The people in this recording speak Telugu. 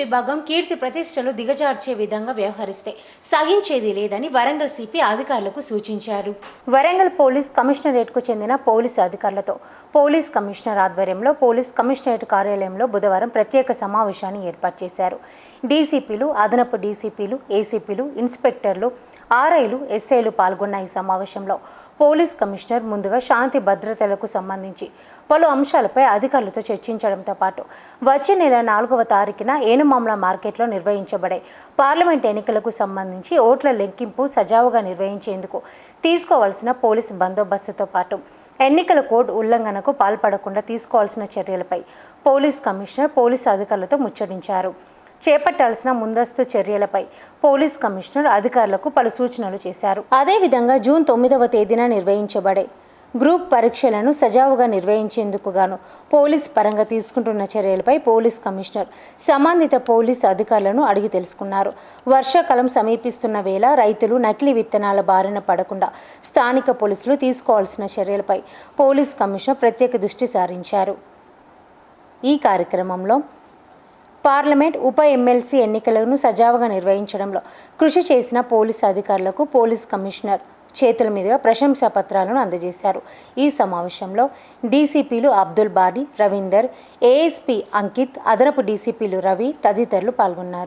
విభాగం కీర్తి ప్రతిష్టలు దిగజార్చే విధంగా వ్యవహరిస్తే సహించేది లేదని వరంగల్ సిపి అధికారులకు సూచించారు. వరంగల్ పోలీస్ కమిషనరేట్కు చెందిన పోలీస్ అధికారులతో పోలీస్ కమిషనర్ ఆధ్వర్యంలో పోలీస్ కమిషనరేట్ కార్యాలయంలో బుధవారం ప్రత్యేక సమావేశాన్ని ఏర్పాటు చేశారు. డీసీపీలు అదనపు డీసీపీలు ఏసీపీలు ఇన్స్పెక్టర్లు ఆర్ఐలు ఎస్ఐలు పాల్గొన్న ఈ సమావేశంలో పోలీస్ కమిషనర్ ముందుగా శాంతి భద్రతలకు సంబంధించి పలు అంశాలపై అధికారులతో చర్చించడంతో పాటు వచ్చే నెల నాలుగవ తారీఖున ఏనుమామల మార్కెట్లో నిర్వహించబడే పార్లమెంట్ ఎన్నికలకు సంబంధించి ఓట్ల లెక్కింపు సజావుగా నిర్వహించేందుకు తీసుకోవాల్సిన పోలీసు బందోబస్తుతో పాటు ఎన్నికల కోడ్ ఉల్లంఘనకు పాల్పడకుండా తీసుకోవాల్సిన చర్యలపై పోలీస్ కమిషనర్ పోలీసు అధికారులతో ముచ్చటించారు. చేపట్టాల్సిన ముందస్తు చర్యలపై పోలీస్ కమిషనర్ అధికారులకు పలు సూచనలు చేశారు. అదేవిధంగా జూన్ తొమ్మిదవ తేదీన నిర్వహించబడే గ్రూప్ పరీక్షలను సజావుగా నిర్వహించేందుకు గాను పోలీస్ పరంగా తీసుకుంటున్న చర్యలపై పోలీస్ కమిషనర్ సంబంధిత పోలీస్ అధికారులను అడిగి తెలుసుకున్నారు. వర్షాకాలం సమీపిస్తున్న వేళ రైతులు నకిలీ విత్తనాల బారిన పడకుండా స్థానిక పోలీసులు తీసుకోవాల్సిన చర్యలపై పోలీస్ కమిషనర్ ప్రత్యేక దృష్టి సారించారు. ఈ కార్యక్రమంలో పార్లమెంట్ ఉప ఎమ్మెల్సీ ఎన్నికలను సజావుగా నిర్వహించడంలో కృషి చేసిన పోలీస్ అధికారులకు పోలీస్ కమిషనర్ చేతుల మీదుగా ప్రశంసా పత్రాలను అందజేశారు. ఈ సమావేశంలో డీసీపీలు అబ్దుల్ బారీ రవీందర్ ఏఎస్పీ అంకిత్ అదనపు డీసీపీలు రవి తదితరులు పాల్గొన్నారు.